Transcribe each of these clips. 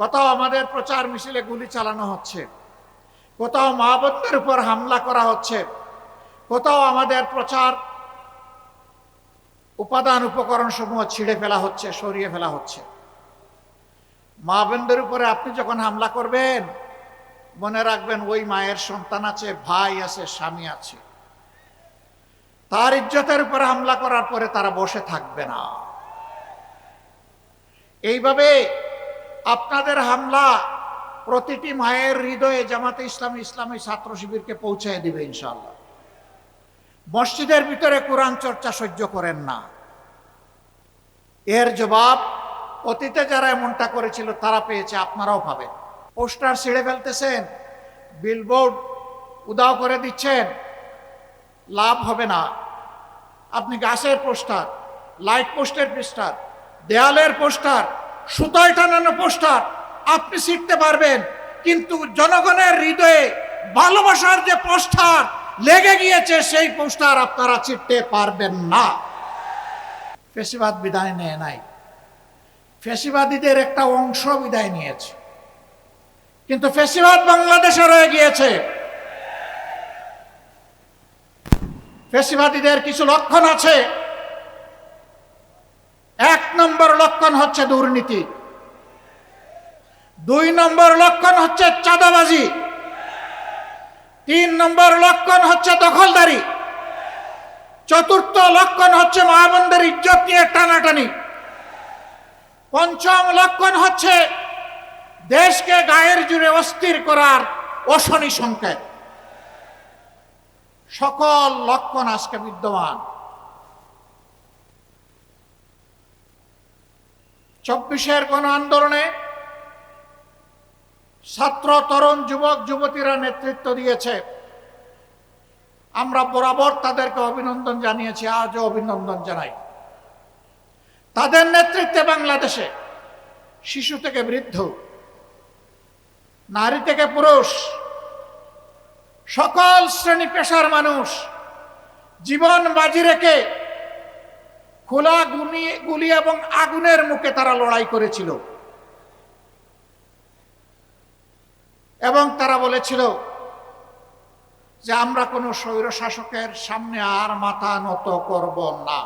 কোথাও আমাদের প্রচার মিছিলে গুলি চালানো হচ্ছে। কোথাও মা বোনদের উপর হামলা করা হচ্ছে। কোথাও আমাদের প্রচার উপাদান উপকরণ সমূহ ছিঁড়ে ফেলা হচ্ছে, সরিয়ে ফেলা হচ্ছে। মা বোনদের উপরে আপনি যখন হামলা করবেন, মনে রাখবেন ওই মায়ের সন্তান আছে, ভাই আছে, স্বামী আছে। তার ইজ্জতের উপরে হামলা করার পরে তারা বসে থাকবে না। এইভাবে আপনাদের হামলা প্রতিটি মায়ের হৃদয়ে জামাতে ইসলামী ইসলামী ছাত্র শিবিরকে পৌঁছায় দিবে ইনশাল্লাহ মসজিদের ভিতরে কোরআন চর্চা সহ্য করেন না। এর জবাব অতীতে যারা এমনটা করেছিল, তারা পেয়েছে, আপনারাও পাবেন। পোস্টার ছিঁড়ে ফেলতেছেন, বিলবোর্ড উদাও করে দিচ্ছেন, লাভ হবে না। আপনি গাছের পোস্টার, লাইট পোস্টের পোস্টার, দেয়ালের পোস্টার সুতায় টানানো পোস্টার, আপনি শিখতে পারবেন। কিন্তু জনগণের হৃদয়ে ভালোবাসার যে পোস্টার লেগে গিয়েছে, সেই পোস্টার আপনারা চিনতে পারবেন না। ফেসিবাদ বিদায় নেয় নাই। ফেসিবাদীদের একটা অংশ বিদায় নিয়েছে। কিন্তু ফেসিবাদ বাংলাদেশে রয়ে গিয়েছে। ফেসিবাদীদের কিছু লক্ষণ আছে। এক নম্বর লক্ষণ হচ্ছে দুর্নীতি। দুই নম্বর লক্ষণ হচ্ছে চাঁদাবাজি। তিন নম্বর লক্ষণ হচ্ছে দখলদারি। চতুর্থ লক্ষণ হচ্ছে মহাবন্দের ইজ্জত নিয়ে টানাটানি। পঞ্চম লক্ষণ হচ্ছে দেশকে গায়ের জুড়ে অস্থির করার অশনি সংকেত। সকল লক্ষণ আজকে বিদ্যমান। চব্বিশের গণ আন্দোলনে ছাত্র, তরুণ, যুবক, যুবতীরা নেতৃত্ব দিয়েছে। আমরা বরাবর তাদেরকে অভিনন্দন জানিয়েছি, আজও অভিনন্দন জানাই। তাদের নেতৃত্বে বাংলাদেশে শিশু থেকে বৃদ্ধ, নারী থেকে পুরুষ, সকল শ্রেণি পেশার মানুষ জীবন বাজি রেখে খোলা গুলি গুলি এবং আগুনের মুখে তারা লড়াই করেছিল। এবং তারা বলেছিল যে আমরা কোনো স্বৈর শাসকের সামনে আর মাথা নত করব না।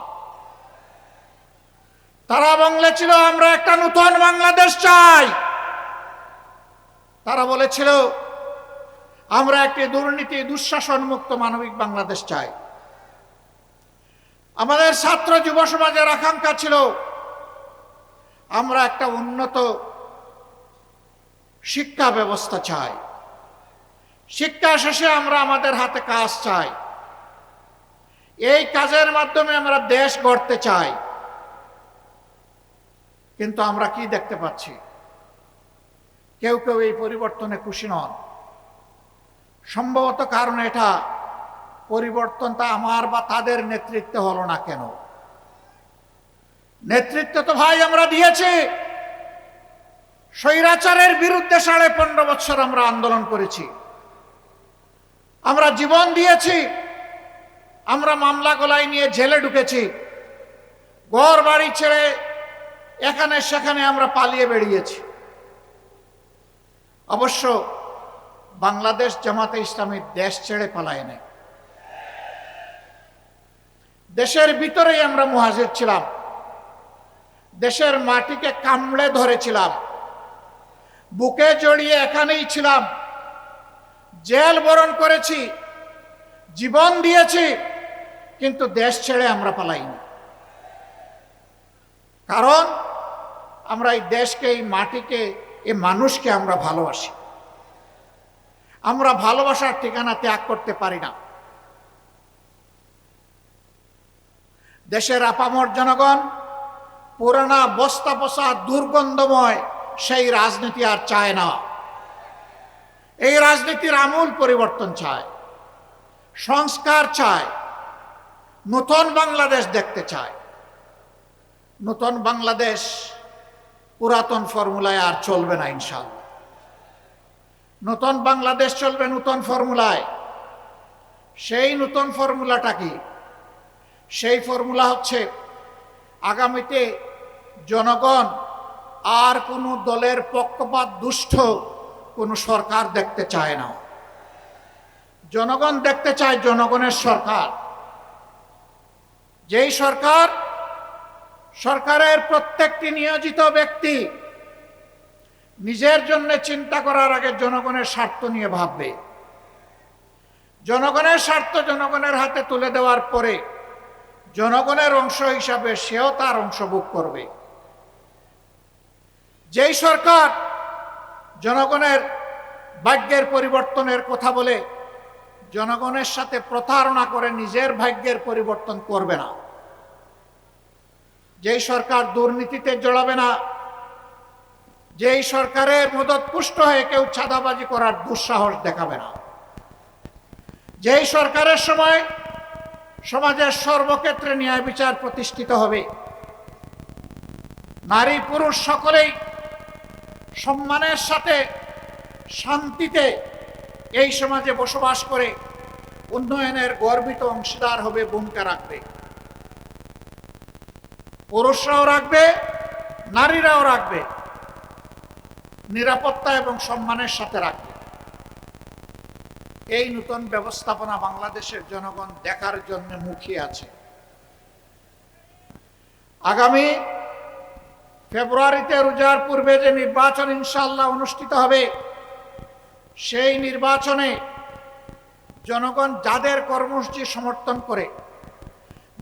তারা বলেছিল, আমরা একটা নতুন বাংলাদেশ চাই। তারা বলেছিল, আমরা একটি দুর্নীতি দুঃশাসন মুক্ত মানবিক বাংলাদেশ চাই। আমাদের ছাত্র যুব সমাজের আকাঙ্ক্ষা ছিল, আমরা একটা উন্নত শিক্ষা ব্যবস্থা চাই। শিক্ষা শেষে আমরা আমাদের হাতে কাজ চাই। এই কাজের মাধ্যমে আমরা দেশ গড়তে চাই। কিন্তু আমরা কি দেখতে পাচ্ছি? কেউ কেউ এই পরিবর্তনে খুশি নন। সম্ভবত কারণ এটা পরিবর্তনটা আমার বা তাদের নেতৃত্বে হলো না কেন? নেতৃত্ব তো ভাই আমরা দিয়েছি। স্বৈরাচারের বিরুদ্ধে সাড়ে পনেরো বছর আমরা আন্দোলন করেছি। আমরা জীবন দিয়েছি। আমরা মামলা গলায় নিয়ে জেলে ঢুকেছি। ঘর বাড়ি ছেড়ে এখানে সেখানে আমরা পালিয়ে বেরিয়েছি অবশ্য বাংলাদেশ জামাতে ইসলামী দেশ ছেড়ে পালায় নেই দেশের ভিতরেই আমরা মুহাজির ছিলাম। দেশের মাটিকে কামড়ে ধরেছিলাম। বুকে জড়িয়ে এখানেই ছিলাম। জেল বরণ করেছি, জীবন দিয়েছি, কিন্তু দেশ ছেড়ে আমরা পালাইনি। কারণ আমরা এই দেশকে, এই মাটিকে এই মানুষকে আমরা ভালোবাসি। আমরা ভালোবাসার ঠিকানা ত্যাগ করতে পারি না। দেশের আপামর জনগণ, পুরানা বস্তা বসা দুর্গন্ধময় সেই রাজনীতি আর চায় না। এই রাজনীতির আমূল পরিবর্তন চায়, সংস্কার চায়, নতুন বাংলাদেশ দেখতে চায়। নতুন বাংলাদেশ পুরাতন ফর্মুলায় আর চলবে না ইনশাল্লাহ নতুন বাংলাদেশ চলবে নতুন ফর্মুলায়। সেই নতুন ফর্মুলাটা কি? সেই ফর্মুলা হচ্ছে, আগামীতে জনগণ আর কোনো দলের পক্ষপাত, দুষ্ট কোনো সরকার দেখতে চায় না। জনগণ দেখতে চায় জনগণের সরকার। যেই সরকার, সরকারের প্রত্যেকটি নিয়োজিত ব্যক্তি নিজের জন্য চিন্তা করার আগে জনগণের স্বার্থ নিয়ে ভাববে। জনগণের স্বার্থ জনগণের হাতে তুলে দেওয়ার পরে জনগণের অংশ হিসাবে সেও তার অংশ ভোগ করবে। যেই সরকার জনগণের ভাগ্যের পরিবর্তনের কথা বলে জনগণের সাথে প্রতারণা করে নিজের ভাগ্যের পরিবর্তন করবে না। যেই সরকার দুর্নীতিতে জড়াবে না, যেই সরকারের মদত পুষ্ট হয়ে কেউ ছাদাবাজি করার দুঃসাহস দেখাবে না। যেই সরকারের সময় সমাজের সর্বক্ষেত্রে ন্যায় বিচার প্রতিষ্ঠিত হবে। নারী পুরুষ সকলেই সম্মানের সাথে শান্তিতে এই সমাজে বসবাস করে উন্নয়নের গর্বিত অংশীদার হবে, ভূমিকা রাখবে। পুরুষরাও রাখবে, নারীরাও রাখবে। নিরাপত্তা এবং সম্মানের সাথে রাখবে। এই নতুন ব্যবস্থাপনা বাংলাদেশের জনগণ দেখার জন্য মুখিয়ে আছে। আগামী ফেব্রুয়ারিতে রোজার পূর্বে যে নির্বাচন ইনশাল্লাহ অনুষ্ঠিত হবে, সেই নির্বাচনে জনগণ যাদের কর্মসূচি সমর্থন করে,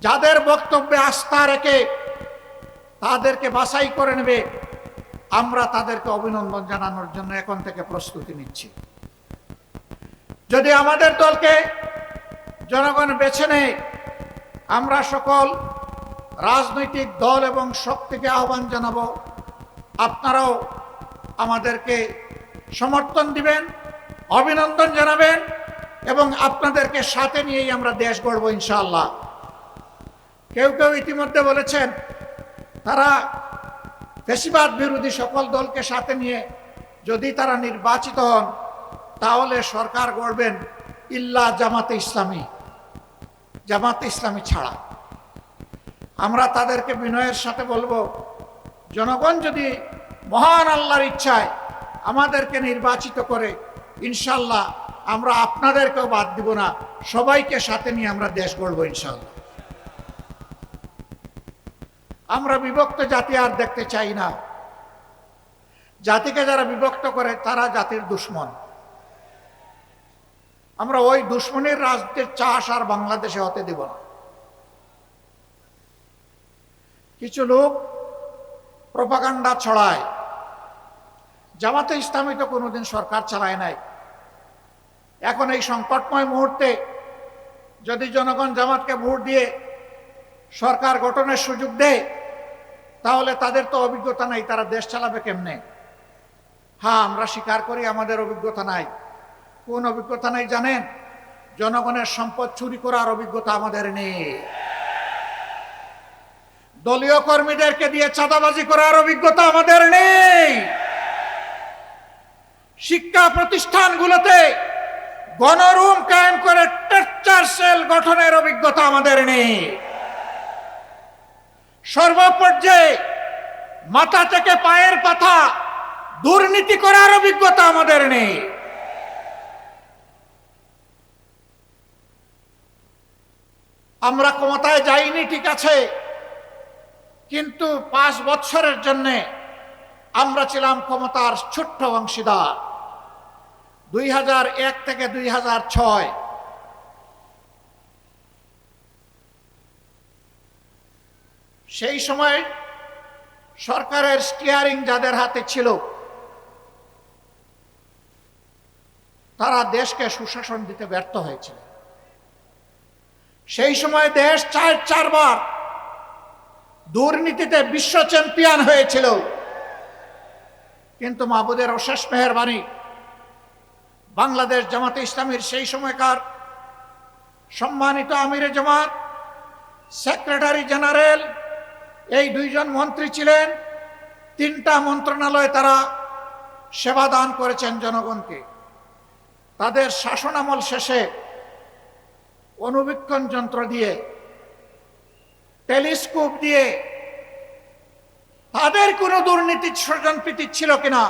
যাদের বক্তব্যে আস্থা রেখে তাদেরকে বাছাই করে নেবে, আমরা তাদেরকে অভিনন্দন জানানোর জন্য এখন থেকে প্রস্তুতি নিচ্ছি। যদি আমাদের দলকে জনগণ বেছে নেয়, আমরা সকল রাজনৈতিক দল এবং শক্তিকে আহ্বান জানাব। আপনারাও আমাদেরকে সমর্থন দিবেন, অভিনন্দন জানাবেন এবং আপনাদেরকে সাথে নিয়েই আমরা দেশ গড়ব ইনশাআল্লাহ। কেউ কেউ ইতিমধ্যে বলেছেন, তারা ফেসিবাদ বিরোধী সকল দলকে সাথে নিয়ে যদি তারা নির্বাচিত হন তাহলে সরকার গড়বেন ইল্লা জামাতে ইসলামী। জামাতে ইসলামী ছাড়া। আমরা তাদেরকে বিনয়ের সাথে বলব, জনগণ যদি মহান আল্লাহর ইচ্ছায় আমাদেরকে নির্বাচিত করে, ইনশাল্লাহ আমরা আপনাদেরকেও বাদ দিব না, সবাইকে সাথে নিয়ে আমরা দেশ গড়ব ইনশাল্লাহ। আমরা বিভক্ত জাতি আর দেখতে চাই না। জাতিকে যারা বিভক্ত করে, তারা জাতির দুশ্মন। আমরা ওই দুশ্মনের রাজনীতির চাষ আর বাংলাদেশে হতে দিব না। কিছু লোক প্রপাগান্ডা ছড়ায়। জামাতে ইসলামী তো কোনোদিন সরকার চালায় নাই। এখন এই সংকটময় মুহূর্তে যদি জনগণ জামাতকে ভোট দিয়ে সরকার গঠনের সুযোগ দেয়, তাহলে তাদের তো অভিজ্ঞতা নাই, তারা দেশ চালাবে কেমনে? হ্যাঁ আমরা স্বীকার করি আমাদের অভিজ্ঞতা নাই। কোন অভিজ্ঞতা নাই জানেন? জনগণের সম্পদ চুরি করার অভিজ্ঞতা আমাদের নেই। দলীয় কর্মীদেরকে দিয়ে চাঁদাবাজি করার অভিজ্ঞতা আমাদের নেই। শিক্ষা প্রতিষ্ঠানগুলোতে গণরুম কায়েম করে টেকচার সেল গঠনের অভিজ্ঞতা আমাদের নেই। সর্বপর্যায়ে মাথা থেকে পায়ের পাথা দুর্নীতি করার অভিজ্ঞতা আমাদের নেই। আমরা ক্ষমতায় যাইনি, ঠিক আছে। কিন্তু পাঁচ বছরের জন্য আমরা ছিলাম ক্ষমতার ছোট্ট অংশীদার। দুই হাজার এক থেকে দুই হাজার ছয়। সেই সময় সরকারের স্টিয়ারিং যাদের হাতে ছিল, তারা দেশকে সুশাসন দিতে ব্যর্থ হয়েছিল। সেই সময় দেশ চার চারবার দুর্নীতিতে বিশ্ব চ্যাম্পিয়ন হয়েছিল। কিন্তু মাহবুদের অশেষ মেহরবানি, বাংলাদেশ জামাতে ইসলামীর সেই সময়কার সম্মানিত আমিরে জামাত, সেক্রেটারি জেনারেল, এই দুইজন মন্ত্রী ছিলেন। তিনটা মন্ত্রণালয়ে তারা সেবা দান করেছেন জনগণকে। তাদের শাসনামল শেষে অনুবীক্ষণ যন্ত্র দিয়ে, টেলিস্কোপ দিয়ে, তাদের কোনো দুর্নীতি স্বজনপ্রীতি ছিল কিনা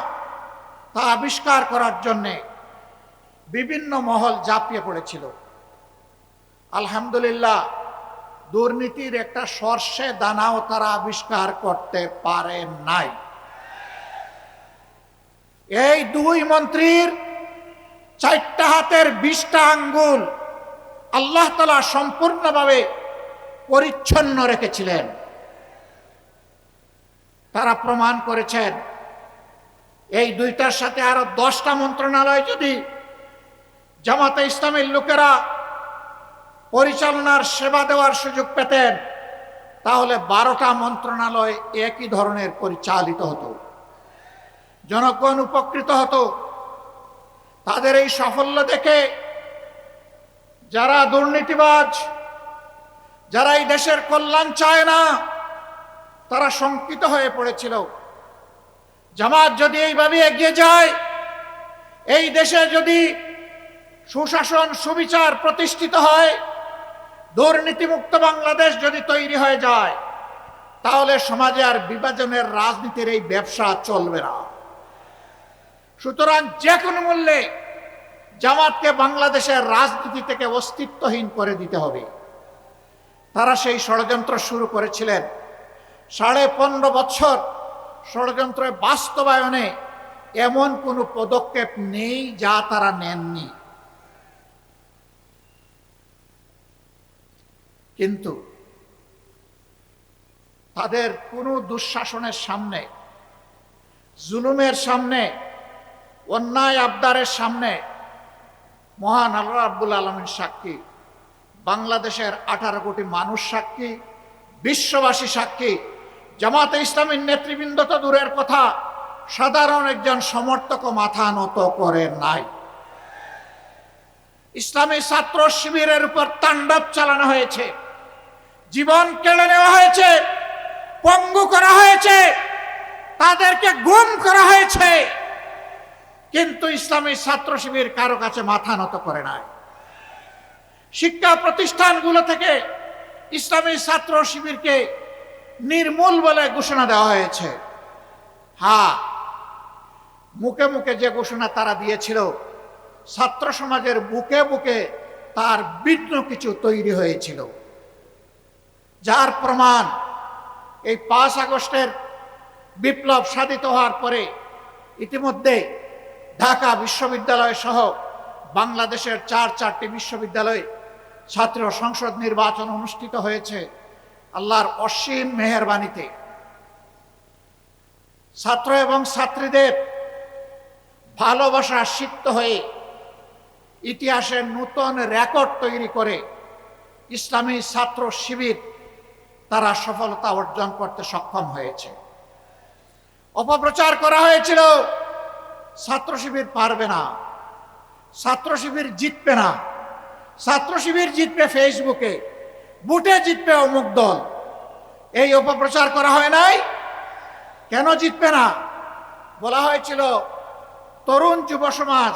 তা আবিষ্কার করার জন্যে বিভিন্ন মহল জাপিয়ে পড়েছিল। আলহামদুলিল্লাহ, দুর্নীতির একটা সর্ষে দানাও তারা আবিষ্কার করতে পারে নাই। এই দুই মন্ত্রীর চারটা হাতের বিশটা আঙ্গুল আল্লাহ তালা সম্পূর্ণভাবে পরিচ্ছন্ন রেখেছিলেন। তারা প্রমাণ করেছেন, এই দুইটার সাথে আরও দশটা মন্ত্রণালয় যদি জামাতে ইসলামের লোকেরা পরিচালনার সেবা দেওয়ার সুযোগ পেতেন, তাহলে বারোটা মন্ত্রণালয় একই ধরনের পরিচালিত হতো। জনগণ উপকৃত হতো। তাদের এই সাফল্য দেখে যারা দুর্নীতিবাজ, যারা এই দেশের কল্যাণ চায় না, তারা শঙ্কিত হয়ে পড়েছিল। জামাত যদি এইভাবে এগিয়ে যায়, এই দেশে যদি সুশাসন সুবিচার প্রতিষ্ঠিত হয়, দুর্নীতিমুক্ত বাংলাদেশ যদি তৈরি হয়ে যায়, তাহলে সমাজে আর বিভাজনের রাজনীতির এই ব্যবসা চলবে না। সুতরাং যে কোনো মূল্যে জামাতকে বাংলাদেশের রাজনীতি থেকে অস্তিত্বহীন করে দিতে হবে। তারা সেই ষড়যন্ত্র শুরু করেছিলেন। সাড়ে পনেরো বছর ষড়যন্ত্রের বাস্তবায়নে এমন কোনো পদক্ষেপ নেই যা তারা নেননি। কিন্তু তাদের কোনো দুঃশাসনের সামনে, জুলুমের সামনে, অন্যায় আবদারের সামনে মহান আল্লাহ আব্বুল আলমের সাক্ষী। বাংলাদেশের আঠারো কোটি মানুষ সাক্ষী, বিশ্ববাসী সাক্ষী। জামাতে ইসলামীর নেতৃবৃন্দ তো দূরের কথা, সাধারণ একজন সমর্থক মাথা নত করে নাই। ইসলামী ছাত্র শিবিরের উপর তাণ্ডব চালানো হয়েছে। জীবন কেড়ে নেওয়া হয়েছে, পঙ্গু করা হয়েছে, তাদেরকে গুম করা হয়েছে। কিন্তু ইসলামী ছাত্র শিবির কারও কাছে মাথা নত করে নাই। শিক্ষা প্রতিষ্ঠানগুলো থেকে ইসলামী ছাত্র শিবিরকে নির্মূল বলে ঘোষণা দেওয়া হয়েছে। হ্যাঁ মুখে মুখে যে ঘোষণা তারা দিয়েছিল, ছাত্র সমাজের বুকে বুকে তার ভিন্ন কিছু তৈরি হয়েছিল। যার প্রমাণ এই পাঁচ আগস্টের বিপ্লব সাধিত হওয়ার পরে ইতিমধ্যে ঢাকা বিশ্ববিদ্যালয় সহ বাংলাদেশের চার চারটি বিশ্ববিদ্যালয়ে ছাত্র সংসদ নির্বাচন অনুষ্ঠিত হয়েছে। আল্লাহর অসীম মেহরবানিতে। ছাত্র এবং ছাত্রীদের ভালোবাসা সিক্ত হয়ে ইতিহাসের নূতন রেকর্ড তৈরি করে ইসলামী ছাত্র শিবির তারা সফলতা অর্জন করতে সক্ষম হয়েছে। অপপ্রচার করা হয়েছিল ছাত্র শিবির পারবে না। ছাত্র শিবির জিতবে না। ছাত্র শিবির জিতবে ফেসবুকে, বুটে জিতবে অমুক দল। এই অপপ্রচার করা হয় নাই? কেন জিতবে না? বলা হয়েছিল, তরুণ যুব সমাজ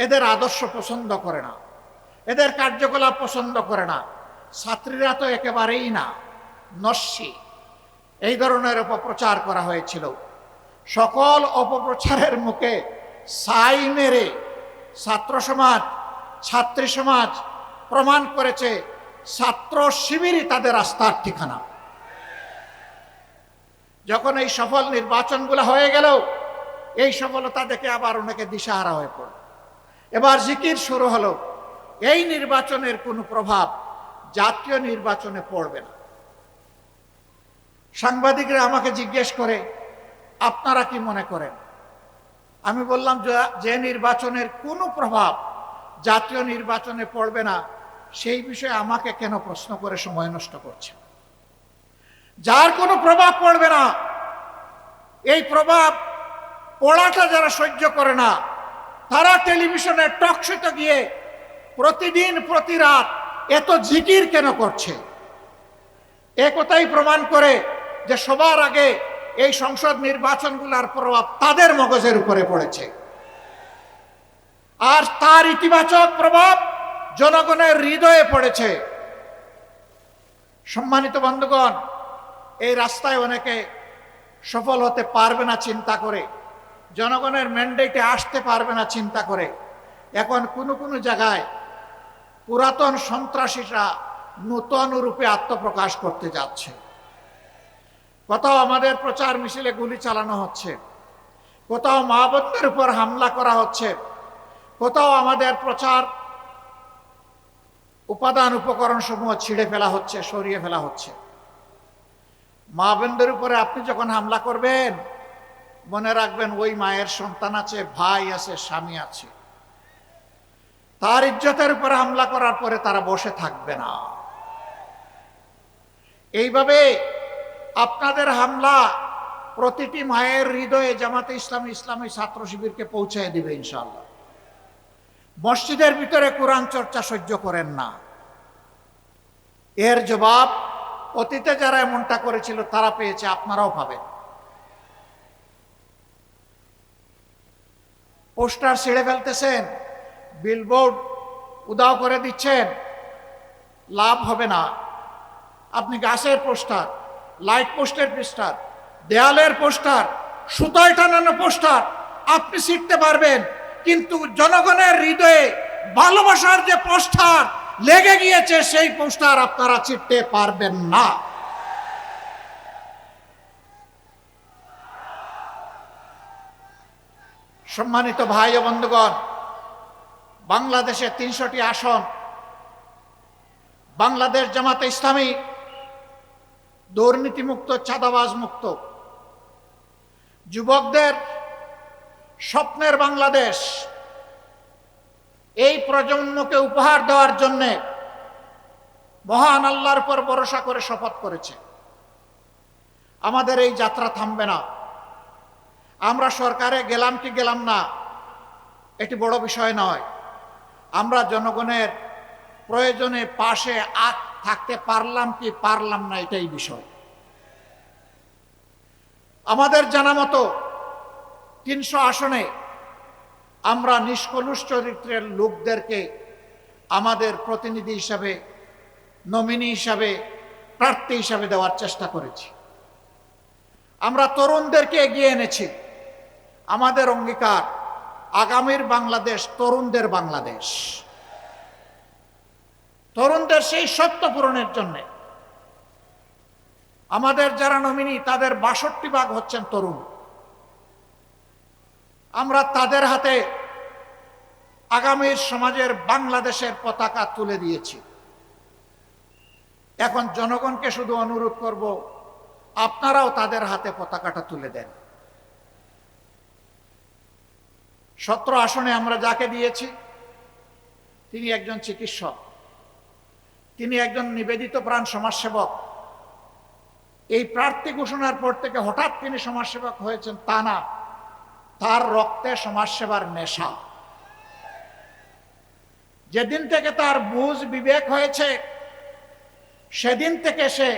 এদের আদর্শ পছন্দ করে না। এদের কার্যকলাপ পছন্দ করে না। ছাত্রীরা তো একেবারেই না, নস্যি। এই ধরনের অপপ্রচার করা হয়েছিল। সকল অপপ্রচারের মুখে সাই মেরে ছাত্র সমাজ, ছাত্রী সমাজ প্রমাণ করেছে ছাত্র শিবিরই তাদের আস্থার ঠিকানা। যখন এই সফল নির্বাচনগুলো হয়ে গেল, এই সফলতা দেখে আবার অনেকে দিশাহারা হয়ে পড়ল। এবার জিকির শুরু হলো, এই নির্বাচনের কোনো প্রভাব জাতীয় নির্বাচনে পড়বে না। সাংবাদিকরা আমাকে জিজ্ঞেস করে আপনারা কি মনে করেন? আমি বললাম যে নির্বাচনের কোনো প্রভাব জাতীয় নির্বাচনে পড়বে না, সেই বিষয়ে আমাকে কেন প্রশ্ন করে সময় নষ্ট করছে? যার কোনো প্রভাব পড়বে না, এই প্রভাব পড়াটা যারা সহ্য করে না, তারা টেলিভিশনে টকশোতে গিয়ে প্রতিদিন প্রতি রাত এত জিকির কেন করছে? একথাই প্রমাণ করে যে সবার আগে এই সংসদ নির্বাচনগুলোর প্রভাব তাদের মগজের উপরে পড়েছে। আর তার ইতিবাচক প্রভাব জনগণের হৃদয়ে পড়েছে। সম্মানিত বন্ধুগণ, এই রাস্তায় অনেকে সফল হতে পারবে না চিন্তা করে, জনগণের ম্যান্ডেটে আসতে পারবে না চিন্তা করে। এখন কোনো কোনো জায়গায় পুরাতন সন্ত্রাসীরা নূতন রূপে আত্মপ্রকাশ করতে যাচ্ছে। কোথাও আমাদের প্রচার মিছিলে গুলি চালানো হচ্ছে। কোথাও মা বোনদের উপর হামলা করা হচ্ছে। কোথাও আমাদের প্রচার উপাদান উপকরণ সমূহ ছিঁড়ে ফেলা হচ্ছে, সরিয়ে ফেলা হচ্ছে। মা বোনদের উপরে আপনি যখন হামলা করবেন, মনে রাখবেন ওই মায়ের সন্তান আছে, ভাই আছে, স্বামী আছে। তার ইজ্জতের উপরে হামলা করার পরে তারা বসে থাকবে না। এইভাবে আপনাদের হামলা প্রতিটি মায়ের হৃদয়ে জামাতে ইসলামী ইসলামী ছাত্র শিবিরকে পৌঁছায় দিবে ইনশাল্লাহ মসজিদের ভিতরে কোরআন চর্চা সহ্য করেন না। এর জবাব অতীতে যারা এমনটা করেছিল, তারা পেয়েছে, আপনারাও পাবেন। পোস্টার ছিঁড়ে ফেলতেছেন, বিলবোর্ড উদাও করে দিচ্ছেন, লাভ হবে না। আপনি গাছের পোস্টার লাইট পোস্টের পোস্টার, দেয়ালের পোস্টার, সুতায় টানানো পোস্টার, আপনি শিখতে পারবেন। কিন্তু জনগণের হৃদয়ে ভালোবাসার যে পোস্টার লেগে গিয়েছে, সেই পোস্টার আপনারা চিনতে পারবেন না। সম্মানিত ভাই ও বন্ধুগণ, বাংলাদেশে তিনশোটি আসন, বাংলাদেশ জামাতে ইসলামী দুর্নীতিমুক্ত চাঁদাবাজ মুক্ত যুবকদের স্বপ্নের বাংলাদেশ, এই প্রজন্মকে উপহার দেওয়ার জন্যে মহান আল্লাহর পর ভরসা করে শপথ করেছে। আমাদের এই যাত্রা থামবে না। আমরা সরকারে গেলাম কি গেলাম না, এটি বড় বিষয় নয়। আমরা জনগণের প্রয়োজনে পাশে আগ থাকতে পারলাম কি পারলাম না, এটাই বিষয়। আমাদের জানা মতো তিনশো আসনে আমরা নিষ্কলুষ চরিত্রের লোকদেরকে আমাদের প্রতিনিধি হিসাবে, নমিনি হিসাবে, প্রার্থী হিসাবে দেওয়ার চেষ্টা করেছি। আমরা তরুণদেরকে এগিয়ে এনেছি। আমাদের অঙ্গীকার আগামীর বাংলাদেশ, তরুণদের বাংলাদেশ। তরুণদের সেই সত্য পূরণের জন্যে। আমাদের যারা নমিনি, তাদের বাষট্টি ভাগ হচ্ছেন তরুণ। আমরা তাদের হাতে আগামীর সমাজের বাংলাদেশের পতাকা তুলে দিয়েছি। এখন জনগণকে শুধু অনুরোধ করব, আপনারাও তাদের হাতে পতাকাটা তুলে দেন। সত্র আসনে আমরা যাকে দিয়েছি, তিনি একজন চিকিৎসক। তিনি একজন নিবেদিত প্রাণ সমাজসেবক। এই প্রার্থী ঘোষণার পর থেকে হঠাৎ তিনি সমাজসেবক হয়েছেন তা না, তার রক্তে সমাজসেবার নেশা। যেদিন থেকে তার বুঝ বিবেক হয়েছে, সেদিন থেকে সে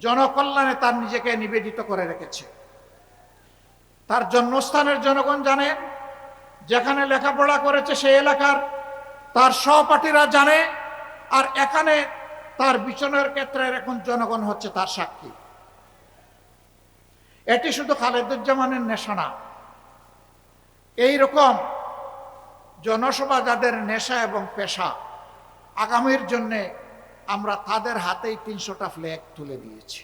জনকল্যাণে তার নিজেকে নিবেদিত করে রেখেছে। তার জন্মস্থানের জনগণ জানে, যেখানে লেখাপড়া করেছে সেই এলাকার, তার সহপাঠীরা জানে আর এখানে তার বিচনের ক্ষেত্রে এখন জনগণ হচ্ছে তার সাক্ষী। এটি শুধু খালেদুজ্জামানের নেশা না, এইরকম জনসভা যাদের নেশা এবং পেশা, আগামীর জন্যে আমরা তাদের হাতেই তিনশোটা ফ্ল্যাগ তুলে দিয়েছি।